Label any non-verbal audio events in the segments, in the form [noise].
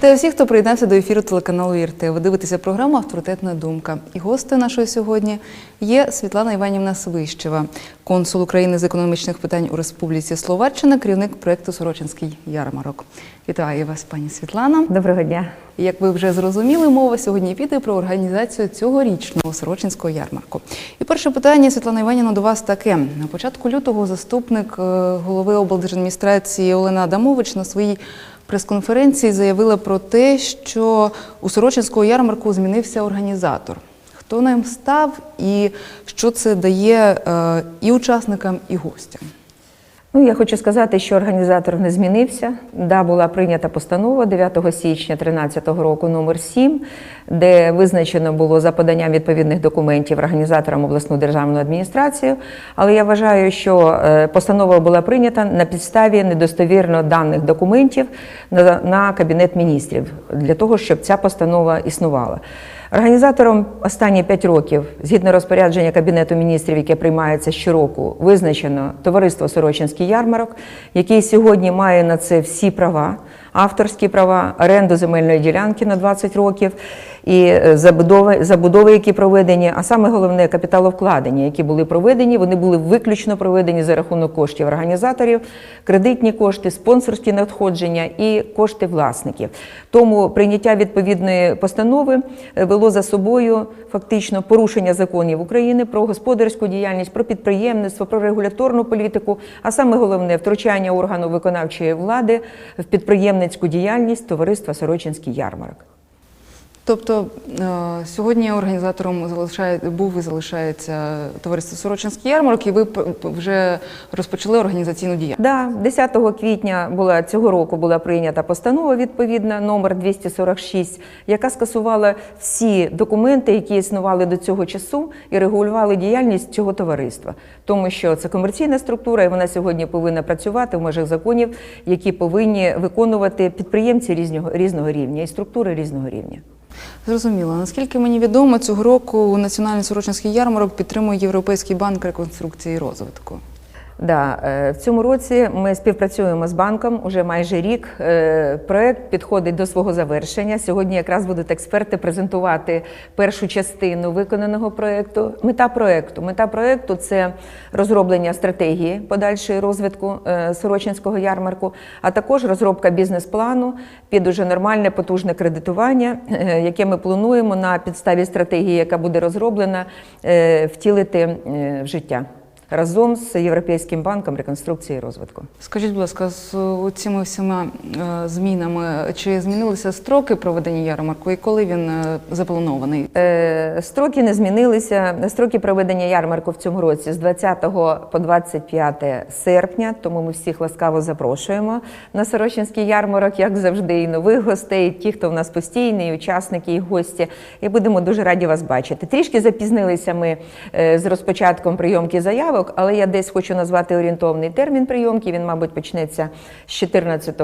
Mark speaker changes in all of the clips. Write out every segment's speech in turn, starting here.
Speaker 1: Вітаю всіх, хто приєднався до ефіру телеканалу ІРТ. Ви дивитеся програму Авторитетна думка. І гостею нашої сьогодні є Світлана Іванівна Свищева, консул України з економічних питань у Республіці Словаччина, керівник проєкту Сорочинський ярмарок. Вітаю вас, пані Світлана.
Speaker 2: Доброго дня.
Speaker 1: Як ви вже зрозуміли, мова сьогодні піде про організацію цьогорічного Сорочинського ярмарку. І перше питання, Світлана Іванівна, до вас таке. На початку лютого заступник е, голови облдержадміністрації Олена Адамович на своїй прес-конференції заявила про те, що у Сорочинського ярмарку змінився організатор. Хто ним став і що це дає е, і учасникам, і гостям?
Speaker 2: Ну, я хочу сказати, що організатор не змінився. Да, була прийнята постанова 9 січня 2013 року номер 7, де визначено було за поданням відповідних документів організаторам обласну державну адміністрацію. Але я вважаю, що е, постанова була прийнята на підставі недостовірно даних документів на, на кабінет міністрів для того, щоб ця постанова існувала. Організатором останні 5 років, згідно розпорядження Кабінету міністрів, яке приймається щороку, визначено товариство Сорочинський ярмарок, який сьогодні має на це всі права, авторські права, оренду земельної ділянки на 20 років і е, забудови, забудови, які проведені, а саме головне капіталовкладення, які були проведені, вони були виключно проведені за рахунок коштів організаторів, кредитні кошти, спонсорські надходження і кошти власників. Тому прийняття відповідної постанови е, вело за собою фактично порушення законів України про господарську діяльність, про підприємництво, про регуляторну політику, а саме головне втручання органу виконавчої влади в підприємницьку діяльність товариства Сорочинський ярмарок.
Speaker 1: Тобто е, сьогодні організатором залишає, був і залишається товариство Сорочинський ярмарок, і ви вже розпочали організаційну діяльність.
Speaker 2: Да, 10 квітня була цього року була прийнята постанова відповідна номер 246, яка скасувала всі документи, які існували до цього часу, і регулювали діяльність цього товариства, тому що це комерційна структура, і вона сьогодні повинна працювати в межах законів, які повинні виконувати підприємці різного різного рівня і структури різного рівня.
Speaker 1: Зрозуміло. Наскільки мені відомо, цього року Національний Сорочинський ярмарок підтримує Європейський банк реконструкції і розвитку.
Speaker 2: Да, е, в цьому році ми співпрацюємо з банком уже майже рік. Е, Проект підходить до свого завершення. Сьогодні якраз будуть експерти презентувати першу частину виконаного проекту. Мета проекту. Мета проекту це розроблення стратегії подальшої розвитку е, Сорочинського ярмарку, а також розробка бізнес-плану під уже нормальне потужне кредитування, яке ми плануємо на підставі стратегії, яка буде розроблена, втілити в життя разом з Європейським банком реконструкції і розвитку.
Speaker 1: Скажіть, будь ласка, з цими всіма е, змінами чи змінилися строки проведення ярмарку і коли він е, запланований?
Speaker 2: Е, Строки не змінилися. Строки проведення ярмарку в цьому році з 20 по 25 серпня. Тому ми всіх ласкаво запрошуємо на Сорочинський ярмарок, як завжди, і нових гостей, і ті, хто в нас постійний, і учасники, і гості. І будемо дуже раді вас бачити. Трішки запізнилися ми з розпочатком прийомки заявок, але я десь хочу назвати орієнтовний термін прийомки. Він, мабуть, почнеться з 14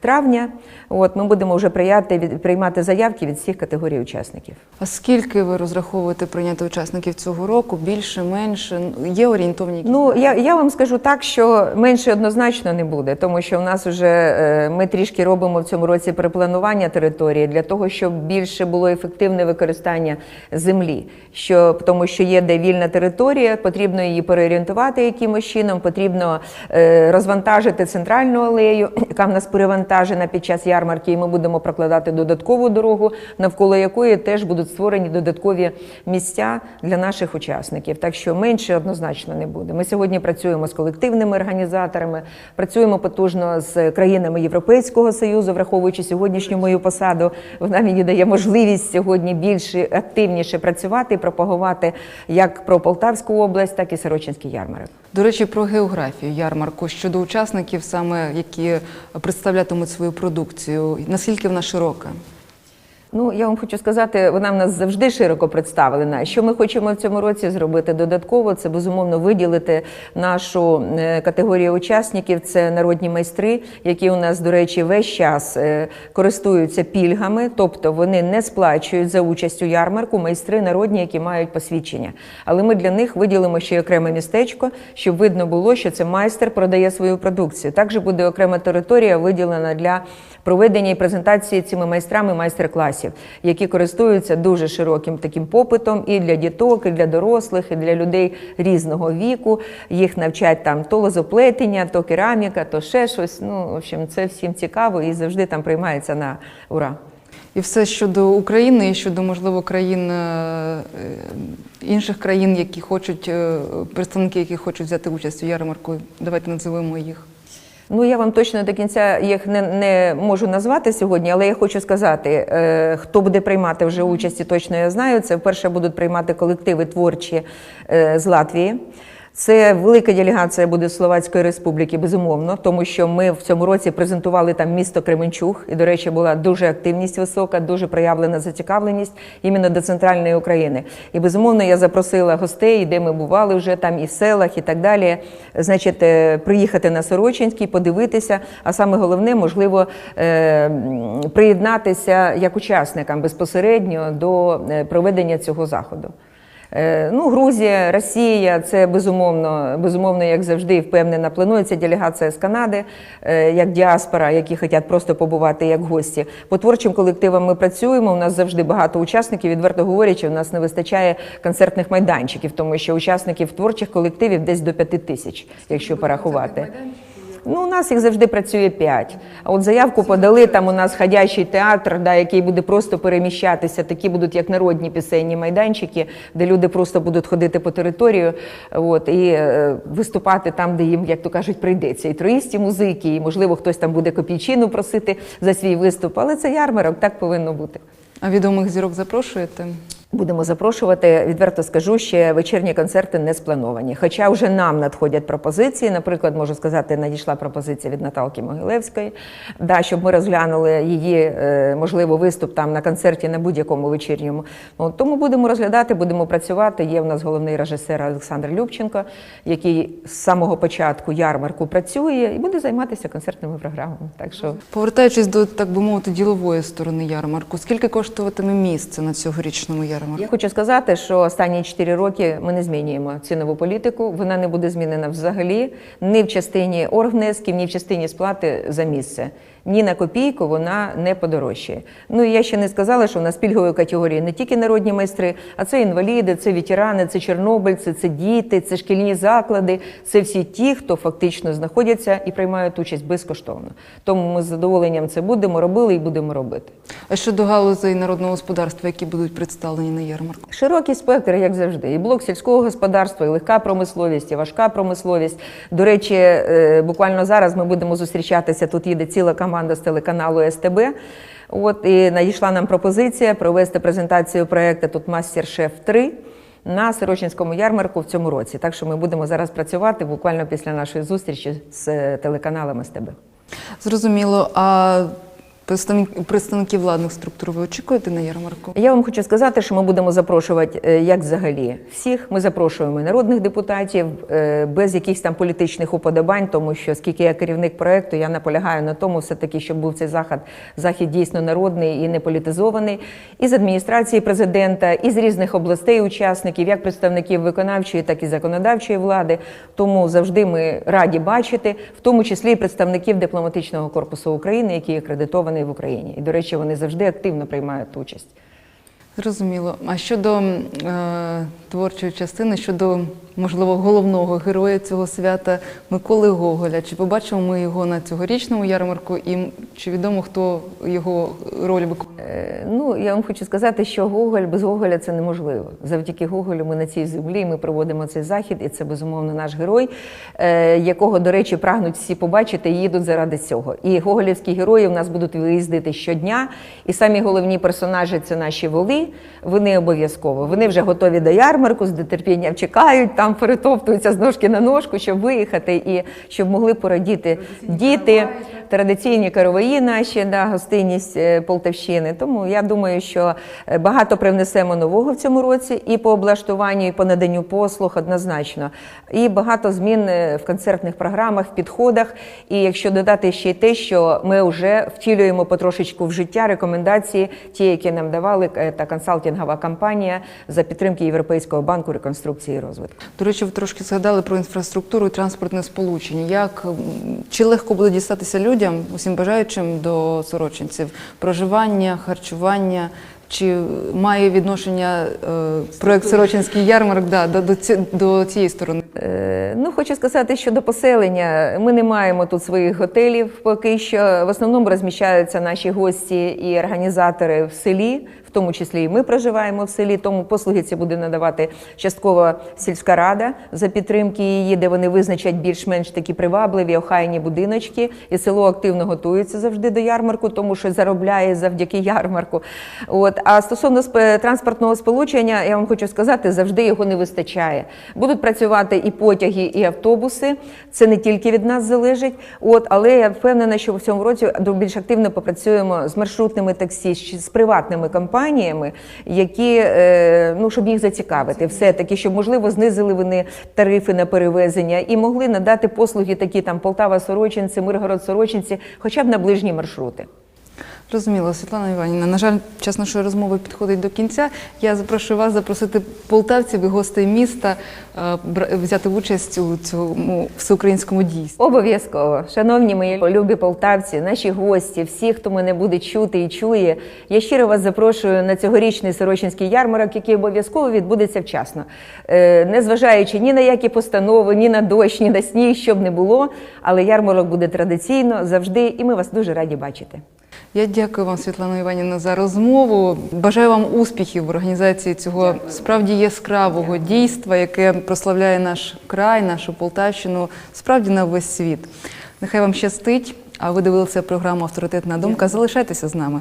Speaker 2: травня. От ми будемо вже прийняти від приймати заявки від всіх категорій учасників.
Speaker 1: А скільки ви розраховуєте прийняти учасників цього року? Більше, менше? Є орієнтовні?
Speaker 2: Ну я, я вам скажу так, що менше однозначно не буде, тому що в нас вже е, ми трішки робимо в цьому році перепланування території для того, щоб більше було ефективне використання землі. Що тому, що є де вільна територія, потрібно її переорієнтувати якимось чином, потрібно е, розвантажити центральну алею, [clears throat] яка в нас перевантажена під час ярмарки, і ми будемо прокладати додаткову дорогу, навколо якої теж будуть створені додаткові місця для наших учасників. Так що менше однозначно не буде. Ми сьогодні працюємо з колективними організаторами, працюємо потужно з країнами Європейського союзу, враховуючи сьогоднішню мою посаду. Вона мені дає можливість сьогодні більше активніше працювати і пропагувати як про Полтавську область, так і Сорочинський ярмарок.
Speaker 1: До речі, про географію ярмарку щодо учасників, саме які представлятимуть свою продукцію. Наскільки вона широка?
Speaker 2: Ну, я вам хочу сказати, вона в нас завжди широко представлена. Що ми хочемо в цьому році зробити додатково, це безумовно виділити нашу е, категорію учасників. Це народні майстри, які у нас, до речі, весь час е, користуються пільгами, тобто вони не сплачують за участь у ярмарку майстри народні, які мають посвідчення. Але ми для них виділимо ще й окреме містечко, щоб видно було, що це майстер продає свою продукцію. Також буде окрема територія виділена для проведення і презентації цими майстрами майстер-класів, які користуються дуже широким таким попитом і для діток, і для дорослих, і для людей різного віку. Їх навчать там то лозоплетення, то кераміка, то ще щось. Ну, в общем, це всім цікаво і завжди там приймається на ура.
Speaker 1: І все щодо України, і щодо можливо країн е, е, інших країн, які хочуть е, представники, які хочуть взяти участь у ярмарку. Давайте називемо їх.
Speaker 2: Ну, я вам точно до кінця їх не, не можу назвати сьогодні, але я хочу сказати, е, хто буде приймати вже участь, точно я знаю. Це вперше будуть приймати колективи творчі е, з Латвії. Це велика делегація буде Словацької Республіки, безумовно, тому що ми в цьому році презентували там місто Кременчуг, і, до речі, була дуже активність висока, дуже проявлена зацікавленість іменно до центральної України. І безумовно я запросила гостей, де ми бували вже там і в селах, і так далі. Значить, е, приїхати на Сорочинський, подивитися. А саме головне, можливо, е, приєднатися як учасникам безпосередньо до е, проведення цього заходу. Е, Ну, Грузія, Росія, це безумовно, безумовно, як завжди, впевнена, планується делегація з Канади, е, як діаспора, які хочуть просто побувати як гості. По творчим колективам ми працюємо. У нас завжди багато учасників. Відверто говорячи, у нас не вистачає концертних майданчиків, тому що учасників творчих колективів десь до п'яти тисяч, якщо порахувати. Ну, у нас їх завжди працює п'ять. А от заявку подали, там у нас ходячий театр, да, який буде просто переміщатися. Такі будуть як народні пісенні майданчики, де люди просто будуть ходити по територію от, і е, виступати там, де їм, як то кажуть, прийдеться. І троїсті музики, і можливо хтось там буде копійчину просити за свій виступ. Але це ярмарок, так повинно бути.
Speaker 1: А відомих зірок запрошуєте?
Speaker 2: Будемо запрошувати. Відверто скажу, ще вечірні концерти не сплановані. Хоча вже нам надходять пропозиції. Наприклад, можу сказати, надійшла пропозиція від Наталки Могилевської, да, щоб ми розглянули її е, можливо виступ там на концерті на будь-якому вечірньому. От, тому будемо розглядати, будемо працювати. Є в нас головний режисер Олександр Любченко, який з самого початку ярмарку працює і буде займатися концертними програмами. Так що
Speaker 1: Повертаючись до так би мовити ділової сторони ярмарку, скільки коштуватиме місце на цьогорічному ярмарку?
Speaker 2: Я хочу сказати, що останні 4 роки ми не змінюємо цінову політику. Вона не буде змінена взагалі ні в частині оргнесків, ні в частині сплати за місце. Ні на копійку вона не подорожчає. Ну і я ще не сказала, що в нас пільгової категорії не тільки народні майстри, а це інваліди, це ветерани, це чорнобильці, це діти, це шкільні заклади. Це всі ті, хто фактично знаходяться і приймають участь безкоштовно. Тому ми з задоволенням це будемо робили і будемо робити.
Speaker 1: А щодо галузей народного господарства, які будуть представлені на ярмарку?
Speaker 2: Широкий спектр, як завжди, і блок сільського господарства, і легка промисловість, і важка промисловість. До речі, е, буквально зараз ми будемо зустрічатися. Тут їде ціла команда з телеканалу СТБ. От і надійшла нам пропозиція провести презентацію проекту тут Мастер-Шеф 3 на Сирочинському ярмарку в цьому році. Так що ми будемо зараз працювати буквально після нашої зустрічі з е, телеканалом СТБ.
Speaker 1: Зрозуміло. А представник- представники владних структур ви очікуєте на ярмарку?
Speaker 2: Я вам хочу сказати, що ми будемо запрошувати е, як взагалі всіх. Ми запрошуємо народних депутатів е, без якихось там політичних уподобань, тому що скільки я керівник проекту, я наполягаю на тому, все таки, щоб був цей захід, захід дійсно народний і не політизований. І з адміністрації президента, і з різних областей учасників, як представників виконавчої, так і законодавчої влади. Тому завжди ми раді бачити, в тому числі і представників дипломатичного корпусу України, який акредитований в Україні. І до речі, вони завжди активно приймають участь.
Speaker 1: Зрозуміло. А щодо е, творчої частини, щодо можливо головного героя цього свята Миколи Гоголя, чи побачимо ми його на цьогорічному ярмарку, і чи відомо хто його роль виконує?
Speaker 2: Е, Ну, я вам хочу сказати, що Гоголь без Гоголя це неможливо. Завдяки Гоголю ми на цій землі, ми проводимо цей захід, і це безумовно наш герой, е, якого, до речі, прагнуть всі побачити і їдуть заради цього. І гоголівські герої в нас будуть виїздити щодня. І самі головні персонажі це наші воли. Вони обов'язково. Вони вже готові до ярмарку, з нетерпінням чекають. Там перетоптуються з ножки на ножку, щоб виїхати і щоб могли порадіти діти, традиційні караваї наші, да, гостинність е, Полтавщини. Тому я думаю, що е, багато привнесемо нового в цьому році і по облаштуванню, і по наданню послуг однозначно. І багато змін е, в концертних програмах, в підходах. І якщо додати ще й те, що ми вже втілюємо потрошечку в життя рекомендації, ті, які нам давали та консалтингова компанія за підтримки Європейського банку реконструкції і розвитку.
Speaker 1: До речі, ви трошки згадали про інфраструктуру і транспортне сполучення. Як чи легко буде дістатися людям, усім бажаючим до сорочинців? Проживання, харчування? Чи має відношення е, проект Сорочинський ярмарок да, до, до, ці- до цієї сторони?
Speaker 2: Е, Ну, хочу сказати, що до поселення ми не маємо тут своїх готелів поки що. В основному розміщаються наші гості і організатори в селі, в тому числі і ми проживаємо в селі. Тому послуги ці буде надавати частково сільська рада за підтримки її, де вони визначать більш-менш такі привабливі охайні будиночки. І село активно готується завжди до ярмарку, тому що заробляє завдяки ярмарку. От а стосовно сп- транспортного сполучення, я вам хочу сказати, завжди його не вистачає. Будуть працювати і потяги, і автобуси. Це не тільки від нас залежить. От, але я впевнена, що в цьому році більш активно попрацюємо з маршрутними таксі, з з приватними компаніями, які е, ну щоб їх зацікавити, все таки, щоб можливо знизили вони тарифи на перевезення і могли надати послуги, такі там Полтава, Сорочинці, Миргород, Сорочинці, хоча б на ближні маршрути.
Speaker 1: Зрозуміло, Світлана Іванівна. На жаль, час нашої розмови підходить до кінця. Я запрошую вас запросити полтавців і гостей міста е, взяти участь у цьому всеукраїнському дійстві.
Speaker 2: Обов'язково, шановні мої любі полтавці, наші гості, всі, хто мене буде чути і чує. Я щиро вас запрошую на цьогорічний Сорочинський ярмарок, який обов'язково відбудеться вчасно, Е, незважаючи ні на які постанови, ні на дощ, ні на сніг, щоб не було. Але ярмарок буде традиційно завжди, і ми вас дуже раді бачити.
Speaker 1: Я дякую вам, Світлана Іванівна, за розмову. Бажаю вам успіхів в організації цього справді яскравого дійства, яке прославляє наш край, нашу Полтавщину, справді на весь світ. Нехай вам щастить. А ви дивилися програму Авторитетна думка. Залишайтеся з нами.